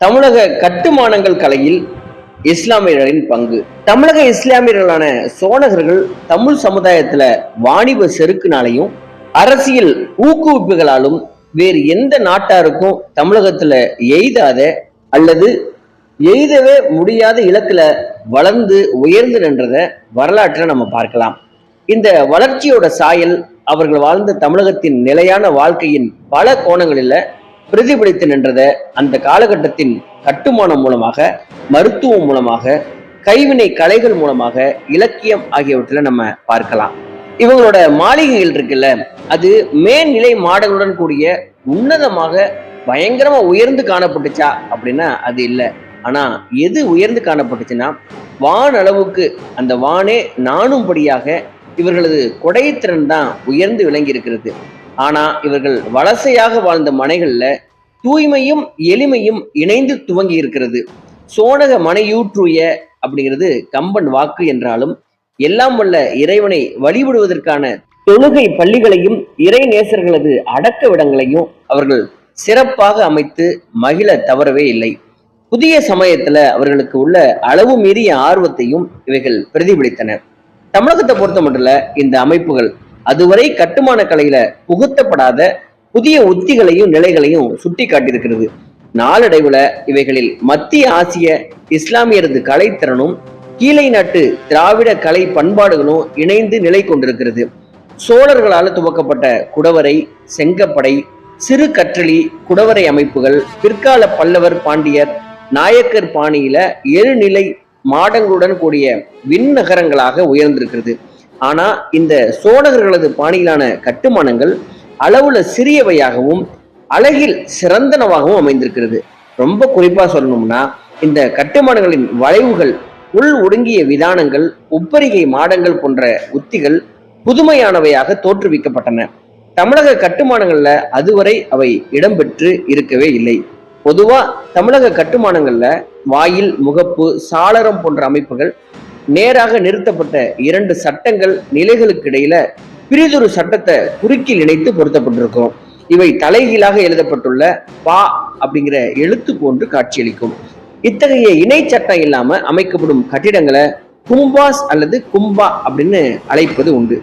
தமிழக கட்டுமானங்கள் கலையில் இஸ்லாமியர்களின் பங்கு. தமிழக இஸ்லாமியர்களான சோழகர்கள் தமிழ் சமுதாயத்துல வாணிப செருக்குனாலையும் அரசியல் ஊக்குவிப்புகளாலும் வேறு எந்த நாட்டாருக்கும் தமிழகத்துல எய்தாத அல்லது எய்தவே முடியாத இலக்குல வளர்ந்து உயர்ந்து நின்றத வரலாற்றை நம்ம பார்க்கலாம். இந்த வளர்ச்சியோட சாயல் அவர்கள் வாழ்ந்த தமிழகத்தின் நிலையான வாழ்க்கையின் பல கோணங்களில் பிரதிபலித்து நின்றதை அந்த காலகட்டத்தின் கட்டுமானம் மூலமாக மருத்துவம் மூலமாக கைவினை கலைகள் மூலமாக இலக்கியம் ஆகியவற்றில் நம்ம பார்க்கலாம். இவங்களோட மாளிகைகள் இருக்குல்ல அது மேல்நிலை மாடங்களுடன் கூடிய உன்னதமாக பயங்கரமா உயர்ந்து காணப்பட்டுச்சா அப்படின்னா அது இல்லை. ஆனா எது உயர்ந்து காணப்பட்டுச்சுன்னா வான் அளவுக்கு அந்த வானே நாணும்படியாக இவர்களது கொடைத்திறன் தான் உயர்ந்து விளங்கி இருக்கிறது ஆனா இவர்கள் வலசையாக வாழ்ந்த மனைகள்ல தூய்மையும் எளிமையும் இணைந்து துவங்கி இருக்கிறது. சோனக மனையூற்றுய அப்படிங்கிறது கம்பன் வாக்கு என்றாலும் எல்லாம் வல்ல இறைவனை வழிபடுவதற்கான தொழுகை பள்ளிகளையும் இறை நேசர்களது அடக்க விடங்களையும் அவர்கள் சிறப்பாக அமைத்து மகிழ தவறவே இல்லை. புதிய சமயத்துல அவர்களுக்கு உள்ள அளவு மீறிய ஆர்வத்தையும் இவைகள் பிரதிபலித்தன. தமிழகத்தை பொறுத்த மட்டும் இந்த அமைப்புகள் அதுவரை கட்டுமான கலையில புகுத்தப்படாத புதிய உத்திகளையும் நிலைகளையும் சுட்டி காட்டியிருக்கிறது நாளடைவுல இவைகளில் மத்திய ஆசிய இஸ்லாமியரது கலைத்திறனும் கீழை நாட்டு திராவிட கலை பண்பாடுகளும் இணைந்து நிலை கொண்டிருக்கிறது. சோழர்களால் துவக்கப்பட்ட குடவரை செங்கப்படை சிறு கற்றளி குடவரை அமைப்புகள் பிற்கால பல்லவர் பாண்டியர் நாயக்கர் பாணியில எழுநிலை மாடங்களுடன் கூடிய விண்ணகரங்களாக உயர்ந்திருக்கிறது. ஆனா இந்த சோழர்களது பாணியிலான கட்டுமானங்கள் அளவுல சிறியவையாகவும் அழகில் சிறந்தனவாகவும் அமைந்திருக்கிறது. ரொம்ப குறிப்பா சொல்லணும்னா இந்த கட்டுமானங்களின் வளைவுகள் உள் ஒடுங்கிய விதானங்கள் உப்பரிகை மாடங்கள் போன்ற உத்திகள் புதுமையானவையாக தோற்றுவிக்கப்பட்டன. தமிழக கட்டுமானங்கள்ல அதுவரை அவை இடம்பெற்று இருக்கவே இல்லை. பொதுவா தமிழக கட்டுமானங்கள்ல வாயில் முகப்பு சாளரம் போன்ற அமைப்புகள் நேராக நிறுத்தப்பட்ட இரண்டு சட்டங்கள் நிலைகளுக்கு இடையில பிரிதொரு சட்டத்தை குறுக்கில் இணைத்து பொருத்தப்பட்டிருக்கும். இவை தலைகீழாக எழுதப்பட்டுள்ள பா அப்படிங்கிற எழுத்து போன்று காட்சியளிக்கும். இத்தகைய இணை சட்டம் இல்லாம அமைக்கப்படும் கட்டிடங்களை கும்பாஸ் அல்லது கும்பா அப்படின்னு அழைப்பது உண்டு.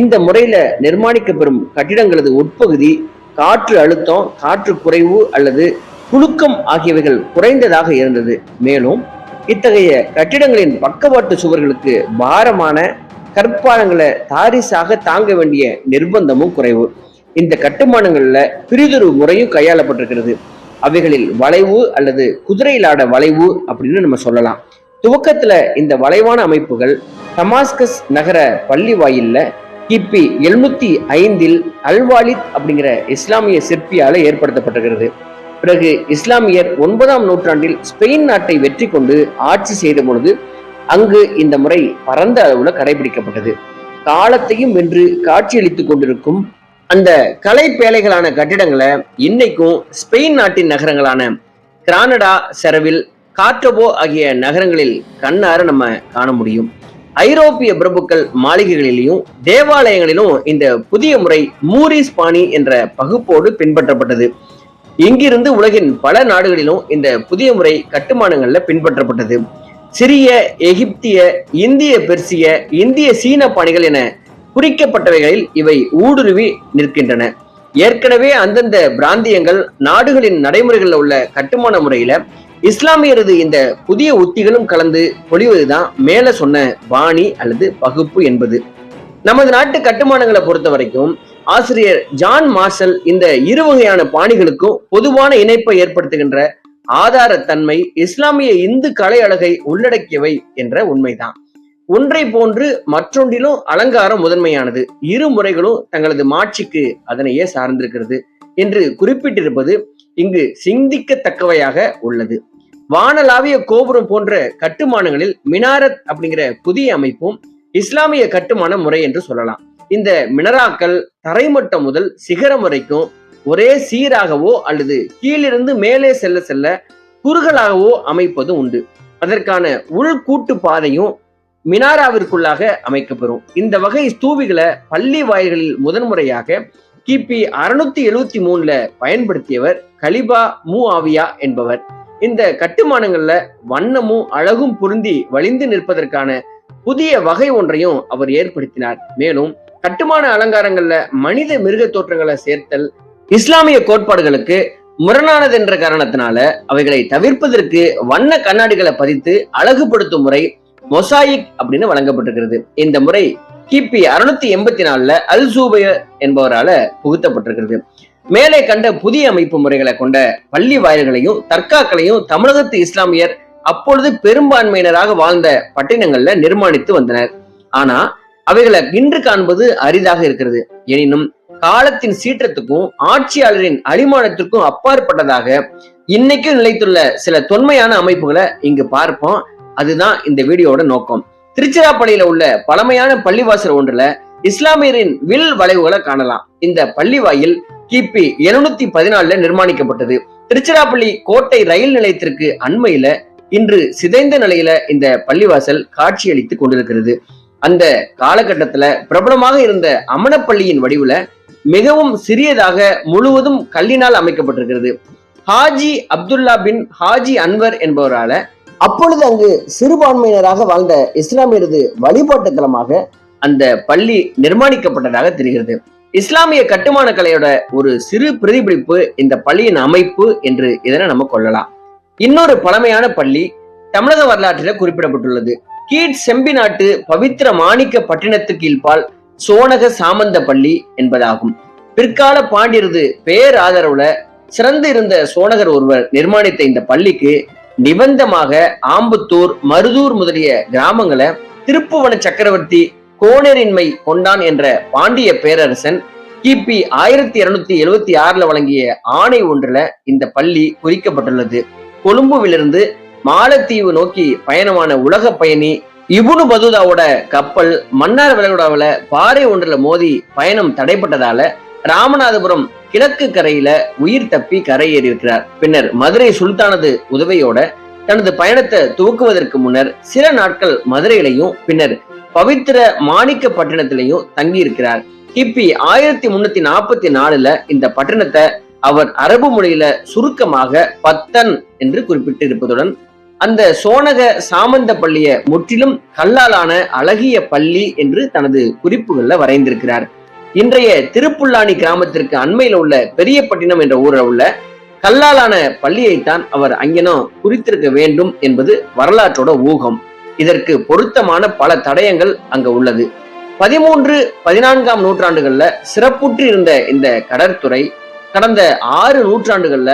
இந்த முறையில நிர்மாணிக்கப்பெறும் கட்டிடங்களது உட்பகுதி காற்று அழுத்தம் காற்று குறைவு அல்லது குலுக்கம் ஆகியவைகள் குறைந்ததாக இருந்தது. மேலும் இத்தகைய கட்டிடங்களின் பக்கவாட்டு சுவர்களுக்கு பாரமான கற்பாலங்களை தாரிசாக தாங்க வேண்டிய நிர்பந்தமும் குறைவு. இந்த கட்டுமானங்கள்ல பிரிதொரு முறையும் கையாளப்பட்டிருக்கிறது. அவைகளில் வளைவு அல்லது குதிரையிலாட வளைவு அப்படின்னு நம்ம சொல்லலாம். துவக்கத்துல இந்த வளைவான அமைப்புகள் டமாஸ்கஸ் நகர பள்ளி வாயில்ல கிபி எழுநூத்தி ஐந்தில் அல்வாலித் அப்படிங்கிற இஸ்லாமிய சிற்பியால ஏற்படுத்தப்பட்டிருக்கிறது. பிறகு இஸ்லாமியர் ஒன்பதாம் நூற்றாண்டில் ஸ்பெயின் நாட்டை வெற்றி கொண்டு ஆட்சி செய்த பொழுது அங்கு இந்த முறை பரந்த அளவுல கடைபிடிக்கப்பட்டது. காலத்தையும் வென்று காட்சியளித்துக் கொண்டிருக்கும் அந்த கலை பேழைகளான கட்டிடங்களை இன்னைக்கும் ஸ்பெயின் நாட்டின் நகரங்களான கிரானடா செரவில் காட்டோபோ ஆகிய நகரங்களில் கண்ணார நம்ம காண முடியும். ஐரோப்பிய பிரபுக்கள் மாளிகைகளிலும் தேவாலயங்களிலும் இந்த புதிய முறை மூரிஸ் பாணி என்ற பகுப்போடு பின்பற்றப்பட்டது. இங்கிருந்து உலகின் பல நாடுகளிலும் இந்த புதிய முறை கட்டுமானங்கள்ல பின்பற்றப்பட்டது. சிறிய எகிப்திய இந்திய பெர்சிய இந்திய சீன பாணிகள் என குறிக்கப்பட்டவைகளில் இவை ஊடுருவி நிற்கின்றன. ஏற்கனவே அந்தந்த பிராந்தியங்கள் நாடுகளின் நடைமுறைகளில் உள்ள கட்டுமான முறையில இஸ்லாமியரது இந்த புதிய உத்திகளும் கலந்து பொழிவதுதான் மேல சொன்ன பாணி அல்லது பகுப்பு என்பது. நமது நாட்டு கட்டுமானங்களை பொறுத்த வரைக்கும் ஆசிரியர் ஜான் மார்ஷல் இந்த இரு வகையான பாணிகளுக்கும் பொதுவான இணைப்பை ஏற்படுத்துகின்ற ஆதாரத்தன்மை இஸ்லாமிய இந்து கலை அழகை உள்ளடக்கியவை என்ற உண்மைதான். ஒன்றை போன்று மற்றொன்றிலும் அலங்காரம் முதன்மையானது. இரு முறைகளும் தங்களது மாட்சிக்கு அதனையே சார்ந்திருக்கிறது என்று குறிப்பிட்டிருப்பது இங்கு சிந்திக்கத்தக்கவையாக உள்ளது. வானலாவிய கோபுரம் போன்ற கட்டுமானங்களில் மினாரத் அப்படிங்கிற புதிய அமைப்பும் இஸ்லாமிய கட்டுமான முறை என்று சொல்லலாம். இந்த மினராக்கள் தரைமட்டம் முதல் சிகரம் வரைக்கும் ஒரே சீராகவோ அல்லது கீழிருந்து மேலே செல்ல செல்ல குறுகலாகவோ அமைப்பது உண்டு. அதற்கான உள்கூட்டு பாதையும் மினாராவிற்குள்ளாக அமைக்கப்பெறும். இந்த வகை ஸ்தூபிகளை பள்ளி வாயில்களில் முதன்முறையாக கிபி அறுநூத்தி எழுவத்தி மூணுல பயன்படுத்தியவர் கலிபா மூ ஆவியா என்பவர். இந்த கட்டுமானங்கள்ல வண்ணமும் அழகும் பொருந்தி வலிந்து நிற்பதற்கான புதிய வகை ஒன்றையும் அவர் ஏற்படுத்தினார். மேலும் கட்டுமான அலங்காரங்கள்ல மனித மிருக தோற்றங்களை சேர்த்தல் இஸ்லாமிய கோட்பாடுகளுக்கு முரணானது என்ற காரணத்தினால அவைகளை தவிர்ப்பதற்கு வண்ண கண்ணாடிகளை பதித்து அழகுபடுத்தும் முறை மொசாயிக் அப்படின்னு வழங்கப்பட்டிருக்கிறது. இந்த முறை கிபி அறுநூத்தி எண்பத்தி நாலுல அல் சூபய என்பவரால புகுத்தப்பட்டிருக்கிறது. மேலே கண்ட புதிய அமைப்பு முறைகளை கொண்ட பள்ளி வாயில்களையும் தர்காக்களையும் தமிழகத்து இஸ்லாமியர் அப்பொழுது பெரும்பான்மையினராக வாழ்ந்த பட்டினங்கள்ல நிர்மாணித்து வந்தனர். ஆனா அவைகளை இன்று காண்பது அரிதாக இருக்கிறது. எனினும் காலத்தின் சீற்றத்துக்கும் ஆட்சியாளரின் அடிமானத்திற்கும் அப்பாற்பட்டதாக இன்னைக்கும் நிலைத்துள்ள சில தொன்மையான அமைப்புகளை இங்கு பார்ப்போம். அதுதான் இந்த வீடியோட நோக்கம். திருச்சிராப்பள்ளியில உள்ள பழமையான பள்ளிவாசல் ஒன்றுல இஸ்லாமியரின் வில் வளைவுகளை காணலாம். இந்த பள்ளிவாயில் கிபி எழுநூத்தி பதினாலுல நிர்மாணிக்கப்பட்டது. திருச்சிராப்பள்ளி கோட்டை ரயில் நிலையத்திற்கு அண்மையில இன்று சிதைந்த நிலையில இந்த பள்ளிவாசல் காட்சியளித்து கொண்டிருக்கிறது. அந்த காலகட்டத்துல பிரபலமாக இருந்த அமனப்பள்ளியின் வடிவுல மிகவும் சிறியதாக முழுவதும் கல்லினால் அமைக்கப்பட்டிருக்கிறது. ஹாஜி அப்துல்லா பின் ஹாஜி அன்வர் என்பவரால அப்பொழுது அங்கு சிறுபான்மையினராக வாழ்ந்த இஸ்லாமியரது வழிபாட்டு தலமாக அந்த பள்ளி நிர்மாணிக்கப்பட்டதாக தெரிகிறது. இஸ்லாமிய கட்டுமான கலையோட ஒரு சிறு பிரதிபலிப்பு இந்த பள்ளியின் அமைப்பு என்று இதனை நம்ம கொள்ளலாம். இன்னொரு பழமையான பள்ளி தமிழக வரலாற்றில் குறிப்பிடப்பட்டுள்ளது. கீழ் செம்பி நாட்டு பவித்திர மாணிக்க பட்டினத்து இல்பால் சோனக சாமந்த பள்ளி என்பதாகும். பிற்கால பாண்டியரது பேர் ஆதரவுல சிறந்து இருந்த சோனகர் ஒருவர் நிர்மாணித்த இந்த பள்ளிக்கு நிபந்தமாக ஆம்புத்தூர் மருதூர் முதலிய கிராமங்களை திருப்புவன சக்கரவர்த்தி கோணரின்மை கொண்டான் என்ற பாண்டிய பேரரசன் கிபி ஆயிரத்தி இருநூத்தி எழுவத்தி ஆறுல வழங்கிய ஆணை ஒன்றுல இந்த பள்ளி குறிக்கப்பட்டுள்ளது. கொழும்புவிலிருந்து மாலத்தீவு நோக்கி பயணமான உலக பயணி இபுனு பதுதாவோட கப்பல் மன்னார் விலகுடாவில பாறை ஒன்றுல மோதி பயணம் தடைப்பட்டதால ராமநாதபுரம் கிழக்கு கரையில உயிர் தப்பி கரையேறி இருக்கிறார் பின்னர் மதுரை சுல்தானது உதவியோட தனது பயணத்தை துவக்குவதற்கு முன்னர் சில நாட்கள் மதுரையிலையும் பின்னர் பவித்திர மாணிக்க பட்டணத்திலையும் தங்கி இருக்கிறார் கிபி ஆயிரத்தி முன்னூத்தி நாற்பத்தி நாலுல இந்த பட்டணத்தை அவர் அரபு மொழியில சுருக்கமாக பத்தன் என்று குறிப்பிட்டிருப்பதுடன் அந்த சோனக சாமந்த பள்ளிய முற்றிலும் கல்லாலான அழகிய பள்ளி என்று தனது குறிப்புகள்ல வரைந்திருக்கிறார். இன்றைய திருப்புல்லானி கிராமத்திற்கு அண்மையில உள்ள பெரியப்பட்டினம் என்ற ஊரில் உள்ள கல்லாலான பள்ளியைத்தான் அவர் அங்கனம் குறித்திருக்க வேண்டும் என்பது வரலாற்றோட ஊகம். இதற்கு பொருத்தமான பல தடயங்கள் அங்க உள்ளது. பதிமூன்று பதினான்காம் நூற்றாண்டுகள்ல சிறப்புற்று இருந்த இந்த கடற்துறை கடந்த ஆறு நூற்றாண்டுகள்ல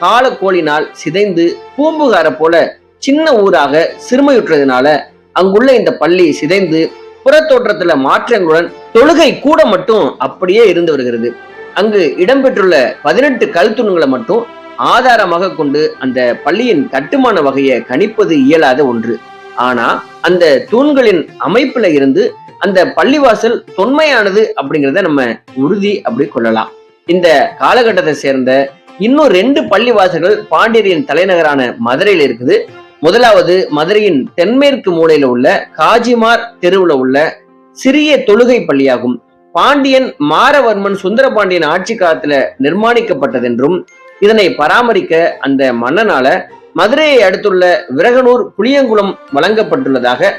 காலக்கோளினால் சிதைந்து பூம்புகார போல சின்ன ஊராக சிறுமையுற்றதுனால அங்குள்ள இந்த பள்ளி சிதைந்து புறத்தோற்றத்துல மாற்றங்களுடன் தொழுகை கூட மட்டும் அப்படியே இருந்து வருகிறது. அங்கு இடம்பெற்றுள்ள பதினெட்டு கல்தூண்களை மட்டும் ஆதாரமாக கொண்டு அந்த பள்ளியின் கட்டுமான வகையை கணிப்பது இயலாத ஒன்று. ஆனா அந்த தூண்களின் அமைப்புல இருந்து அந்த பள்ளிவாசல் தொன்மையானது அப்படிங்கிறத நம்ம உறுதி அப்படி கொள்ளலாம். இந்த காலகட்டத்தை சேர்ந்த இன்னும் ரெண்டு பள்ளிவாசல்கள் பாண்டியரின் தலைநகரான மதுரையில் இருக்குது. முதலாவது மதுரையின் தென்மேற்கு மூலையில உள்ள காஜிமார் தெருவுல உள்ள சிறிய தொழுகை பள்ளியாகும். பாண்டியன் மாரவர்மன் சுந்தரபாண்டியன் ஆட்சி காலத்துல நிர்மாணிக்கப்பட்டதென்றும் இதனை பராமரிக்க அந்த மன்னனால மதுரையை அடுத்துள்ள விரகனூர் புளியங்குளம் வழங்கப்பட்டுள்ளதாக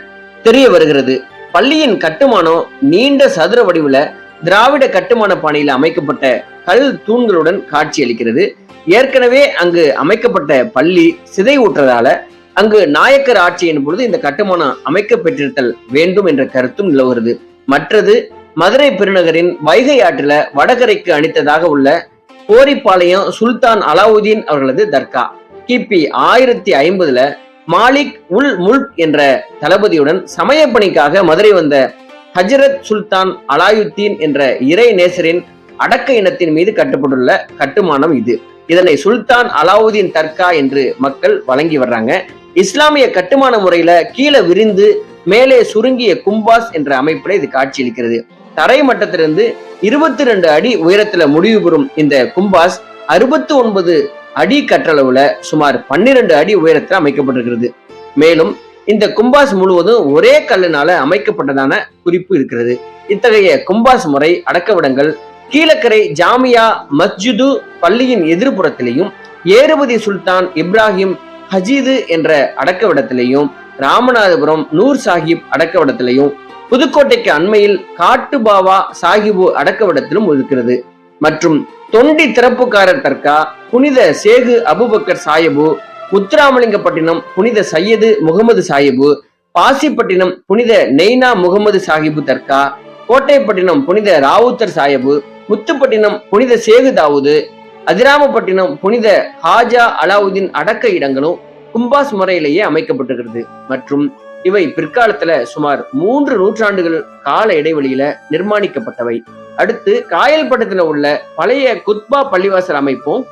தெரிய வருகிறது. பள்ளியின் கட்டுமானம் நீண்ட சதுர வடிவுல திராவிட கட்டுமான பாணியில் அமைக்கப்பட்ட கல் தூண்களுடன் காட்சியளிக்கிறது. ஏற்கனவே அங்கு அமைக்கப்பட்ட பள்ளி சிதை ஊற்றதால அங்கு நாயக்கர் ஆட்சியின் பொழுது இந்த கட்டுமானம் அமைக்க பெற்றிருத்தல் வேண்டும் என்ற கருத்தும் நிலவுகிறது. மற்றது மதுரை பெருநகரின் வைகை ஆற்றில வடகரைக்கு அணித்ததாக உள்ள கோரிப்பாளையம் சுல்தான் அலாவுதீன் அவர்களது தர்கா. கிபி ஆயிரத்தி ஐம்பதுல மாலிக் உல் முல்க் என்ற தளபதியுடன் சமய பணிக்காக மதுரை வந்த ஹஜரத் சுல்தான் அலாயுத்தீன் என்ற இறை நேசரின் அடக்க இனத்தின் மீது கட்டப்பட்டுள்ள கட்டுமானம் இது. இதனை சுல்தான் அலாவுதீன் தர்கா என்று மக்கள் வழங்கி வர்றாங்க. இஸ்லாமிய கட்டுமான முறையில கீழே விரிந்து மேலே சுருங்கிய கும்பாஸ் என்ற அமைப்புல இது காட்சியளிக்கிறது. தரை மட்டத்திலிருந்து இருபத்தி ரெண்டு அடி உயரத்துல முடிவு பெறும் இந்த கும்பாஸ் அறுபத்தி ஒன்பது அடி கற்றளவுல சுமார் பன்னிரண்டு அடி உயரத்தில் அமைக்கப்பட்டிருக்கிறது. மேலும் இந்த கும்பாஸ் முழுவதும் ஒரே கல்லினால அமைக்கப்பட்டதான குறிப்பு இருக்கிறது. இத்தகைய கும்பாஸ் முறை அடக்கவிடங்கள் கீழக்கரை ஜாமியா மஸ்ஜிது பள்ளியின் எதிர்ப்புறத்திலையும் ஏறுபதி சுல்தான் இப்ராஹிம் ஹஜீது என்ற அடக்கவிடத்திலையும் ராமநாதபுரம் நூர் சாஹிப் அடக்கவிடத்திலையும் புதுக்கோட்டைக்கு அண்மையில் காட்டுபாவா சாஹிபு அடக்கவிடத்திலும் இருக்கிறது மற்றும் தொண்டி திறப்புக்காரர் தர்கா புனித சேகு அபுபக்கர் சாஹிபு முத்துராமலிங்கப்பட்டினம் புனித சையது முகமது சாஹிபு பாசிப்பட்டினம் புனித நெய்னா முகமது சாஹிபு தர்கா கோட்டைப்பட்டினம் புனித ராவுத்தர் சாஹிபு முத்துப்பட்டினம் புனித சேகு தாவூது அதிராமப்பட்டினம் புனித ஹாஜா அலாவுதீன் அடக்க இடங்களும் கும்பாஸ் முறையிலேயே அமைக்கப்பட்டிருக்கிறது. மற்றும் இவை பிற்காலத்துல சுமார் மூன்று நூற்றாண்டுகள் கால இடைவெளியில நிர்மாணிக்கப்பட்டவை. அடுத்து காயல்பட்டத்துல உள்ள பழைய குத்பா பள்ளிவாசல் அமைப்பும்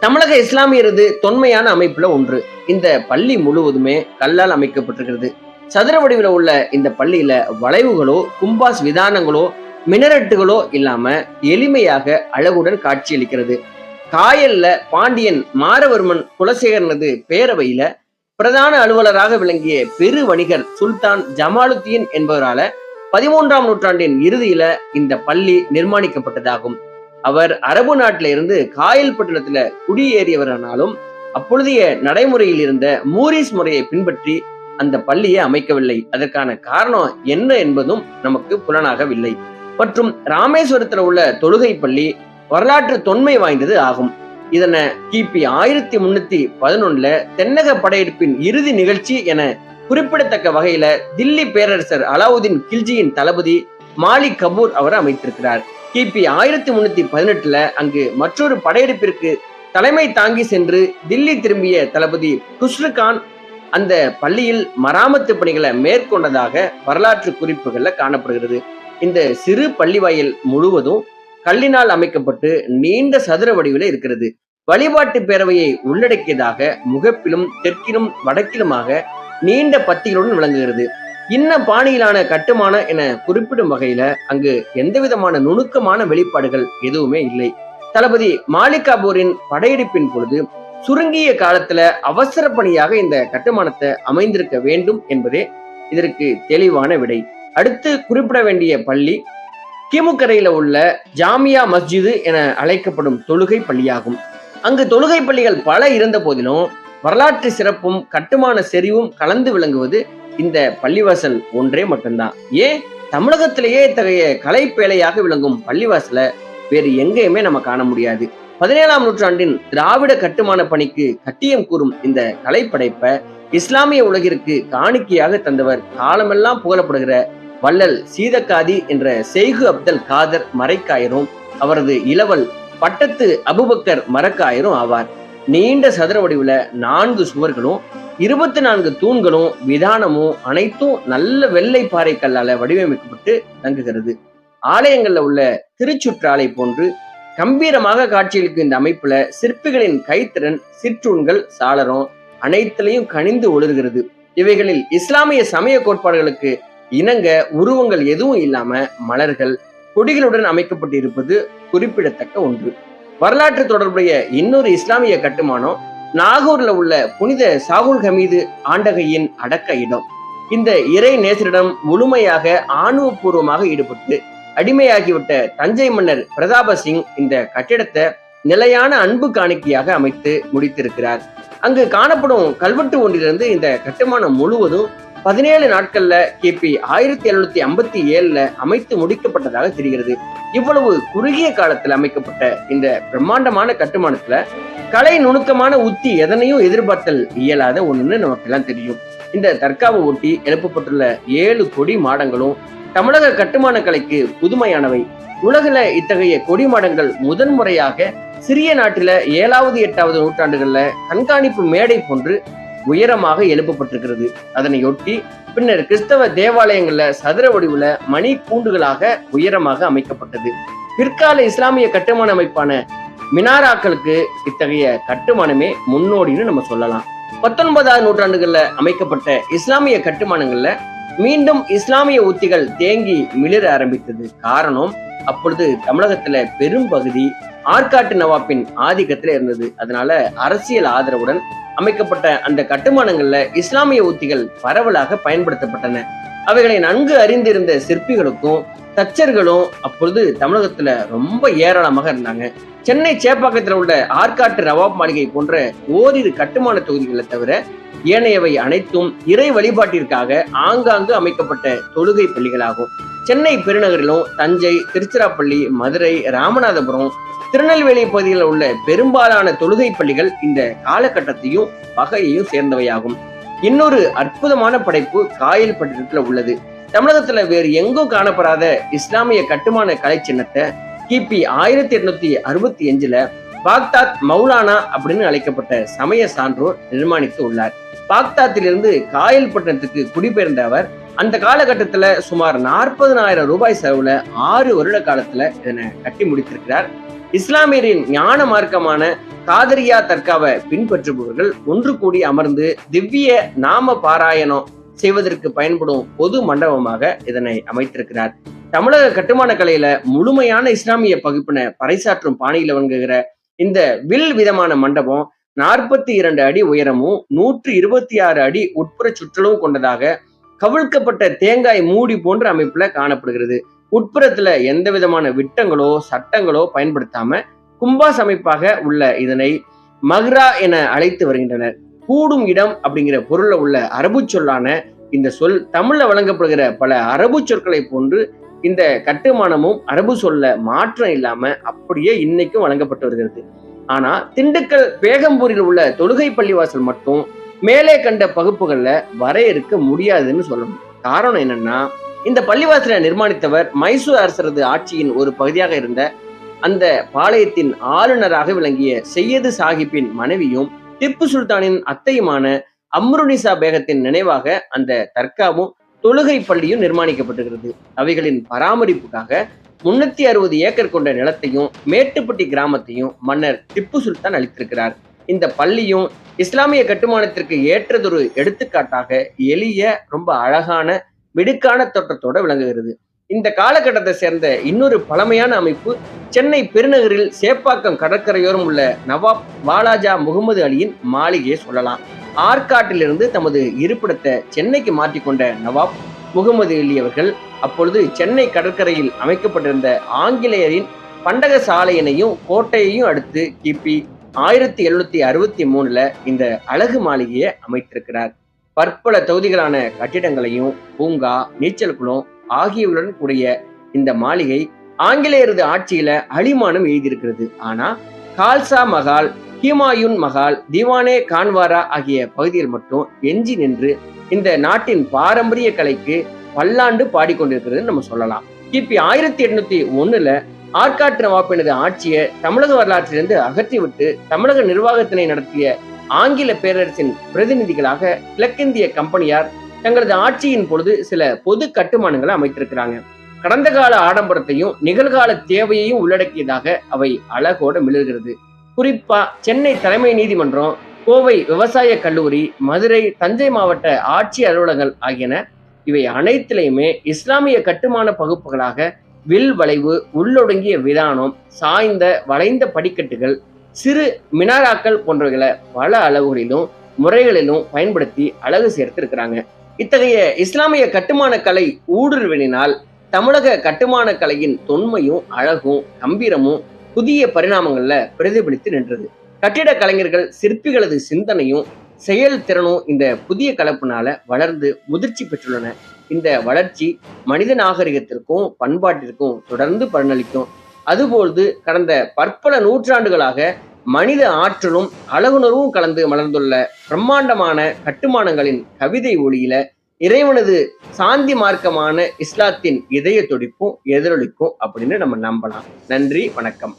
தமிழக இஸ்லாமியரது தொன்மையான அமைப்புல ஒன்று. இந்த பள்ளி முழுவதுமே கல்லால் அமைக்கப்பட்டிருக்கிறது. சதுர வடிவில் உள்ள இந்த பள்ளியில வளைவுகளோ கும்பாஸ் விதானங்களோ மினரட்டுகளோ இல்லாம எளிமையாக அழகுடன் காட்சியளிக்கிறது. காயல்ல பாண்டியன் மாரவர்மன் குலசேகரனது பேரவையில பிரதான அலுவலராக விளங்கிய பெரு வணிகர் சுல்தான் ஜமாலுத்தீன் என்பவரால பதிமூன்றாம் நூற்றாண்டின் இறுதியில இந்த பள்ளி நிர்மாணிக்கப்பட்டதாகும். அவர் அரபு நாட்டில இருந்து காயல்பட்டினத்துல குடியேறியவரானாலும் அப்பொழுதைய நடைமுறையில் இருந்த மூரிஸ் முறையை பின்பற்றி அந்த பள்ளியை அமைக்கவில்லை. அதற்கான காரணம் என்ன என்பதும் நமக்கு புலனாகவில்லை. மற்றும் ராமேஸ்வரத்துல உள்ள தொழுகை பள்ளி வரலாற்று தொன்மை வாய்ந்தது ஆகும். இதனை கிபி ஆயிரத்தி முன்னூத்தி பதினொன்னுல தென்னக படையெடுப்பின் இறுதி நிகழ்ச்சி என குறிப்பிடத்தக்க வகையில தில்லி பேரரசர் அலாவுதீன் கில்ஜியின் தளபதி மாலிக் கபூர் அவர் அமைத்திருக்கிறார். கிபி ஆயிரத்தி முன்னூத்தி பதினெட்டுல அங்கு மற்றொரு படையெடுப்பிற்கு தலைமை தாங்கி சென்று தில்லி திரும்பிய தளபதி குஸ்ரு கான் அந்த பள்ளியில் மராமத்து பணிகளை மேற்கொண்டதாக வரலாற்று குறிப்புகள்ல காணப்படுகிறது. இந்த சிறு பள்ளிவாயில் முழுவதும் கல்லினால் அமைக்கப்பட்டு நீண்ட சதுர வடிவில் இருக்கிறது. வழிபாட்டு பேரவையை உள்ளடக்கியதாக முகப்பிலும் தெற்கிலும் வடக்கிலுமாக நீண்ட பத்திகளுடன் விளங்குகிறது. இன்ன பாணியிலான கட்டுமான என குறிப்பிடும் வகையில அங்கு எந்தவிதமான நுணுக்கமான வெளிப்பாடுகள் எதுவுமே இல்லை. தளபதி மாலிகாபூரின் படையெடுப்பின் பொழுது சுருங்கிய காலத்துல அவசர பணியாக இந்த கட்டுமானத்தை அமைந்திருக்க வேண்டும் என்பதே இதற்கு தெளிவான விடை. அடுத்து குறிப்பிட வேண்டிய பள்ளி கிமுக்கரையில உள்ள ஜாமியா மஸ்ஜிது என அழைக்கப்படும் தொழுகை பள்ளியாகும். அங்கு தொழுகை பள்ளிகள் பல இருந்த போதிலும் வரலாற்று சிறப்பும் கட்டுமான செறிவும் கலந்து விளங்குவது இந்த பள்ளிவாசல் ஒன்றே மட்டும்தான். ஏன்? தமிழகத்திலேயே இத்தகைய கலைப்பேழையாக விளங்கும் பள்ளிவாசலை வேறு எங்கேயுமே நம்ம காண முடியாது. பதினேழாம் நூற்றாண்டின் திராவிட கட்டுமான பணிக்கு கட்டியம் கூறும் இந்த கலைப்படைப்பை இஸ்லாமிய உலகிற்கு காணிக்கையாக தந்தவர் காலமெல்லாம் புகழப்படுகிற வள்ளல் சீதக்காதி என்ற செய்கு அப்தல் காதர் மறைக்காயரும் அவரது இளவல் பட்டத்து அபுபக்கர் மரக்காயரும் ஆவார். நீண்ட சதுர வடிவுல நான்கு சுவர்களும் இருபத்தி நான்கு தூண்களும் விதானமும் அனைத்தும் நல்ல வெள்ளை பாறை கல்லால வடிவமைக்கப்பட்டு தங்குகிறது. ஆலயங்கள்ல உள்ள திருச்சுற்றாலை போன்று கம்பீரமாக காட்சியளிக்கும் இந்த அமைப்புல சிற்பிகளின் கைத்திறன் சிற்றூண்கள் சாளரம் அனைத்திலையும் கனிந்து ஒளிர்கிறது. இவைகளில் இஸ்லாமிய சமய கோட்பாடுகளுக்கு இணங்க உருவங்கள் எதுவும் இல்லாம மலர்கள் கொடிகளுடன் அமைக்கப்பட்டிருப்பது குறிப்பிடத்தக்க ஒன்று. வரலாற்று தொடர்புடைய இன்னொரு இஸ்லாமிய கட்டுமானம் நாகூர்ல உள்ள புனித சாகுல் ஹமீது ஆண்டகையின் அடக்க இடம். இந்த இறை நேசரிடம் முழுமையாக ஆணவபூர்வமாக ஈடுபட்டு அடிமையாகிவிட்ட தஞ்சை மன்னர் பிரதாப சிங் இந்த கட்டிடத்தை நிலையான அன்பு காணிக்கையாக அமைத்து முடித்திருக்கிறார். அங்கு காணப்படும் கல்வெட்டு ஒன்றிலிருந்து இந்த கட்டுமானம் முழுவதும் பதினேழு நாட்கள்ல கிபி ஆயிரத்தி எழுநூத்தி ஐம்பத்தி ஏழுல அமைத்து முடிக்கப்பட்டதாக தெரிகிறது. இவ்வளவு குறுகிய காலத்தில் அமைக்கப்பட்ட இந்த பிரம்மாண்டமான கட்டுமானத்துல கலை நுணுக்கமான உத்தி எதனையும் எதிர்பார்த்தல் இயலாத ஒண்ணுன்னு நமக்கு எல்லாம் தெரியும். இந்த தர்காவை ஒட்டி எழுப்பப்பட்டுள்ள ஏழு கொடி மாடங்களும் தமிழக கட்டுமான கலைக்கு புதுமையானவை. உலகில இத்தகைய கொடி மாடங்கள் முதன் முறையாக சிறிய நாட்டில ஏழாவது எட்டாவது நூற்றாண்டுகள்ல கண்காணிப்பு மேடை போன்று உயரமாக எழுப்பப்பட்டிருக்கிறது. அதனையொட்டி பின்னர் கிறிஸ்தவ தேவாலயங்கள்ல சதுர வடிவுல மணி கூண்டுகளாக உயரமாக அமைக்கப்பட்டது. பிற்கால இஸ்லாமிய கட்டுமான அமைப்பான மினாராக்களுக்கு இத்தகைய கட்டுமானமே முன்னோடின்னு நம்ம சொல்லலாம். பத்தொன்பதாவது நூற்றாண்டுகள்ல அமைக்கப்பட்ட இஸ்லாமிய கட்டுமானங்கள்ல மீண்டும் இஸ்லாமிய உத்திகள் தேங்கி மிளிர ஆரம்பித்தது. காரணம் அப்பொழுது தமிழகத்துல பெரும் பகுதி ஆற்காட்டு நவாப்பின் ஆதிக்கத்துல இருந்தது. அதனால அரசியல் ஆதரவுடன் அமைக்கப்பட்ட அந்த கட்டுமானங்கள்ல இஸ்லாமிய உத்திகள் பரவலாக பயன்படுத்தப்பட்டன. அவைகளை நன்கு அறிந்திருந்த சிற்பிகளுக்கும் தச்சர்களும் அப்பொழுது தமிழகத்துல ரொம்ப ஏராளமாக இருந்தாங்க. சென்னை சேப்பாக்கத்தில் உள்ள ஆற்காட்டு நவாப் மாளிகை போன்ற ஓரிரு கட்டுமான தொகுதிகளை தவிர ஏனையவை அனைத்தும் இறை வழிபாட்டிற்காக ஆங்காங்கு அமைக்கப்பட்ட தொழுகை பள்ளிகளாகும். சென்னை பெருநகரிலும் தஞ்சை திருச்சிராப்பள்ளி மதுரை ராமநாதபுரம் திருநெல்வேலி பகுதிகளில் உள்ள பெரும்பாலான தொழுகை பள்ளிகள் இந்த காலகட்டத்தையும் வகையையும் சேர்ந்தவையாகும். இன்னொரு அற்புதமான படைப்பு காயல்பட்டினத்துல உள்ளது. தமிழகத்துல வேறு எங்கும் காணப்படாத இஸ்லாமிய கட்டுமான கலை சின்னத்தை கிபி ஆயிரத்தி எட்நூத்தி அறுபத்தி அஞ்சுல பாக்தாத் மௌலானா அப்படின்னு அழைக்கப்பட்ட சமய சான்றோர் நிர்மாணித்து உள்ளார். பாக்தாத்திலிருந்து காயல்பட்டினத்துக்கு குடிபெயர்ந்த அவர் அந்த காலகட்டத்துல சுமார் நாற்பதனாயிரம் ரூபாய் செலவுல ஆறு வருட காலத்துல இதனை கட்டி முடித்திருக்கிறார். இஸ்லாமியரின் ஞான மார்க்கமான காதரியா தர்காவை பின்பற்றுபவர்கள் ஒன்று கூடி அமர்ந்து திவ்ய நாம பாராயணம் செய்வதற்கு பயன்படும் பொது மண்டபமாக இதனை அமைத்திருக்கிறார். தமிழக கட்டுமான கலையில முழுமையான இஸ்லாமிய பகுப்பினை பறைசாற்றும் பாணியில வங்குகிற இந்த வில் விதமான மண்டபம் நாற்பத்தி இரண்டு அடி உயரமும் நூற்று இருபத்தி ஆறு அடி உட்புற சுற்றலும் கொண்டதாக கவிழ்க்கப்பட்ட தேங்காய் மூடி போன்ற அமைப்புல காணப்படுகிறது. உட்புறத்துல எந்த விதமான விட்டங்களோ சட்டங்களோ பயன்படுத்தாம கும்பாஸ் அமைப்பாக உள்ள இதனை மஹ்ரா என அழைத்து வருகின்றனர். கூடும் இடம் அப்படிங்கிற பொருள்ல உள்ள அரபு சொல்லான இந்த சொல் தமிழ்ல வழங்கப்படுகிற பல அரபு சொற்களை போன்று இந்த கட்டுமானமும் அரபு சொல்ல மாற்றம் இல்லாம அப்படியே இன்னைக்கும் வழங்கப்பட்டு வருகிறது. ஆனா திண்டுக்கல் பேகம்பூரில் உள்ள தொழுகை பள்ளிவாசல் மட்டும் மேலே கண்ட பகுப்புகள்ல வரையறுக்க முடியாதுன்னு சொல்லணும் காரணம் என்னன்னா இந்த பள்ளிவாசலை நிர்மாணித்தவர் மைசூர் அரசரது ஆட்சியின் ஒரு பகுதியாக இருந்த அந்த பாளையத்தின் ஆளுநராக விளங்கிய செய்யது சாஹிப்பின் மனைவியும் திப்பு சுல்தானின் அத்தையுமான அம்ருனிசா பேகத்தின் நினைவாக அந்த தர்காவும் தொழுகை பள்ளியும் நிர்மாணிக்கப்பட்டுகிறது அவைகளின் பராமரிப்புக்காக முன்னூத்தி அறுபது ஏக்கர் கொண்ட நிலத்தையும் மேட்டுப்பட்டி கிராமத்தையும் மன்னர் திப்பு சுல்தான் அளித்திருக்கிறார். இந்த பள்ளியும் இஸ்லாமிய கட்டுமானத்திற்கு ஏற்றதொரு எடுத்துக்காட்டாக எளிய ரொம்ப அழகான வெடுக்கான தோற்றத்தோட விளங்குகிறது. இந்த காலகட்டத்தை சேர்ந்த இன்னொரு பழமையான அமைப்பு சென்னை பெருநகரில் சேப்பாக்கம் கடற்கரையோரம் உள்ள நவாப் வாலாஜா முகமது அலியின் மாளிகையை சொல்லலாம். ஆற்காட்டிலிருந்து தமது இருப்பிடத்தை சென்னைக்கு மாற்றிக்கொண்ட நவாப் முகமது அலி அவர்கள் அப்பொழுது சென்னை கடற்கரையில் அமைக்கப்பட்டிருந்த ஆங்கிலேயரின் பண்டக சாலையினையும் கோட்டையையும் அடுத்து கிபி ஆயிரத்தி எழுநூத்தி அறுபத்தி மூணுல இந்த அழகு மாளிகையை அமைத்திருக்கிறார். பற்பல தொகுதிகளான கட்டிடங்களையும் பூங்கா நீச்சல் குளம் ஆகியவற்றுடன் கூடிய இந்த மாளிகை ஆங்கிலேயரது ஆட்சியில அழிமானம் எழுதியிருக்கிறது. ஆனா கால்சா மகால் ஹிமாயுன் மகால் திவானே கான்வாரா ஆகிய பகுதிகள் மட்டும் எஞ்சி நின்று இந்த நாட்டின் பாரம்பரிய கலைக்கு பல்லாண்டு பாடிக்கொண்டிருக்கிறது நம்ம சொல்லலாம். கிபி ஆயிரத்தி எட்நூத்தி ஒண்ணுல ஆற்காட்டு நவாப்பினது ஆட்சியை தமிழக வரலாற்றிலிருந்து அகற்றிவிட்டு தமிழக நிர்வாகத்தினை நடத்திய ஆங்கில பேரரசின் பிரதிநிதிகளாக கிழக்கிந்திய கம்பெனியார் தங்களது ஆட்சியின் பொழுது சில பொது கட்டுமானங்களை அமைத்திருக்கிறாங்க. கடந்த கால ஆடம்பரத்தையும் நிகழ்கால தேவையையும் உள்ளடக்கியதாக அவை அழகோட மிளர்கிறது. குறிப்பா சென்னை தலைமை நீதிமன்றம் கோவை விவசாய கல்லூரி மதுரை தஞ்சை மாவட்ட ஆட்சி அலுவலகங்கள் ஆகியன இவை அனைத்திலையுமே இஸ்லாமிய கட்டுமான பகுப்புகளாக வில் வளைவு உள்ளொடுங்கிய விதானம் சாய்ந்த வளைந்த படிக்கட்டுகள் சிறு மினாராக்கள் போன்றவைகளை பல அளவுகளிலும் முறைகளிலும் பயன்படுத்தி அழகு சேர்த்திருக்கிறாங்க. இத்தகைய இஸ்லாமிய கட்டுமான கலை ஊடுருவினால் தமிழக கட்டுமான கலையின் தொன்மையும் அழகும் கம்பீரமும் புதிய பரிணாமங்கள்ல பிரதிபலித்து நின்றது. கட்டிட கலைஞர்கள் சிற்பிகளது சிந்தனையும் செயல்திறனும் இந்த புதிய கலப்பினால வளர்ந்து முதிர்ச்சி பெற்றுள்ளன. இந்த வளர்ச்சி மனித நாகரிகத்திற்கும் பண்பாட்டிற்கும் தொடர்ந்து பலனளிக்கும். அதுபோது கடந்த பற்பல நூற்றாண்டுகளாக மனித ஆற்றலும் அழகுணர்வும் கலந்து மலர்ந்துள்ள பிரம்மாண்டமான கட்டுமானங்களின் கவிதை ஒளியில இறைவனது சாந்தி மார்க்கமான இஸ்லாத்தின் இதய துடிப்பும் எதிரொலிக்கும் அப்படின்னு நம்ம நம்பலாம். நன்றி வணக்கம்.